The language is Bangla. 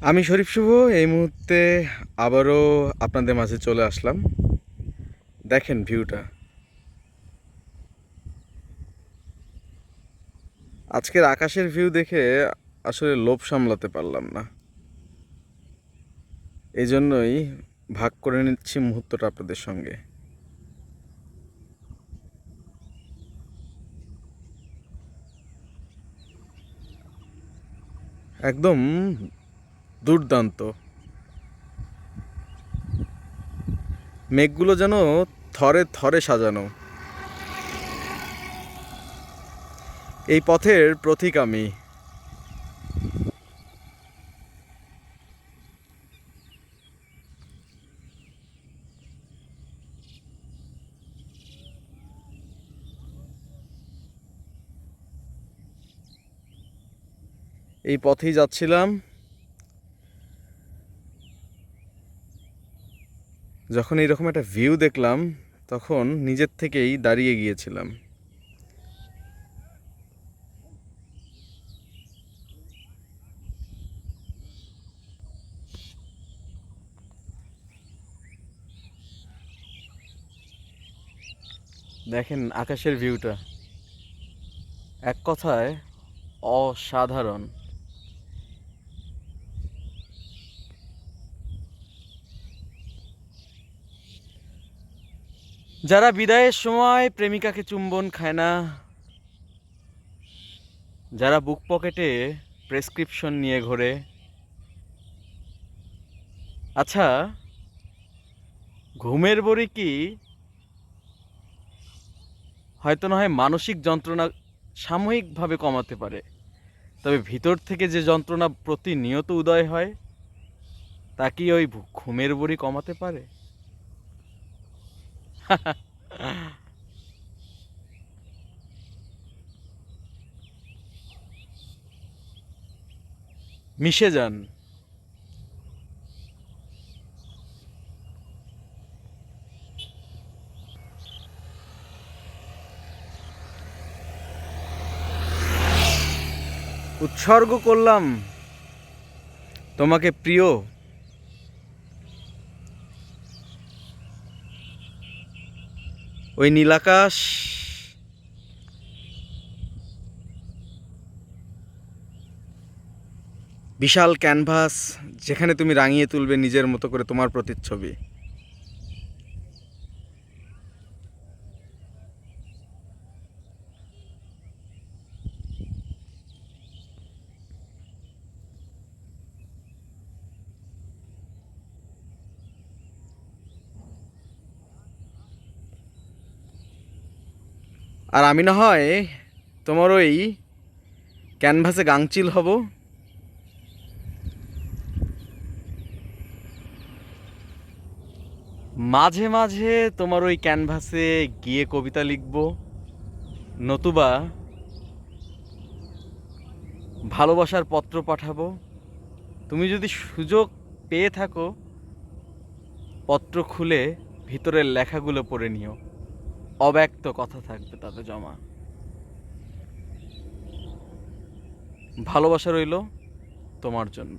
আমি শরীফ শুভ, এই মুহূর্তে আবারও আপনাদের মাঝে চলে আসলাম। দেখেন ভিউটা। আজকের আকাশের ভিউ দেখে আসলে লোভ সামলাতে পারলাম না। এই জন্যই ভাগ করে নিচ্ছি মুহূর্তটা আপনাদের সঙ্গে। একদম দুর্দান্ত। মেঘগুলো যেন থরে থরে সাজানো। এই পথের প্রতীক আমি। এই পথেই যাচ্ছিলাম। যখন এরকম একটা ভিউ দেখলাম, তখন নিজের থেকেই দাঁড়িয়ে গিয়েছিলাম। দেখেন আকাশের ভিউটা এক কথায় অসাধারণ। যারা বিদায়ের সময় প্রেমিকাকে চুম্বন খায় না, যারা বুক পকেটে প্রেসক্রিপশন নিয়ে ঘোরে আচ্ছা ঘুমের বড়ি কি হয়তো না হয় মানসিক যন্ত্রণা সাময়িকভাবে কমাতে পারে, তবে ভিতর থেকে যে যন্ত্রণা প্রতিনিয়ত উদয় হয়, তা কি ওই ঘুমের বড়ি কমাতে পারে? মিশে যান। উৎসর্গ করলাম তোমাকে প্রিয় ওই নীলাকাশ বিশাল ক্যানভাস যেখানে তুমি রাঙিয়ে তুলবে নিজের মতো করে তোমার প্রতিচ্ছবি। আর আমি না হয় তোমার ওই ক্যানভাসে গাংচিল হব। মাঝে মাঝে তোমার ওই ক্যানভাসে গিয়ে কবিতা লিখব, নতুবা ভালোবাসার পত্র পাঠাবো। তুমি যদি সুযোগ পেয়ে থাকো, পত্র খুলে ভিতরের লেখাগুলো পড়ে নিও। অব্যক্ত কথা থাকবে তাতে জমা। ভালোবাসা রইল তোমার জন্য।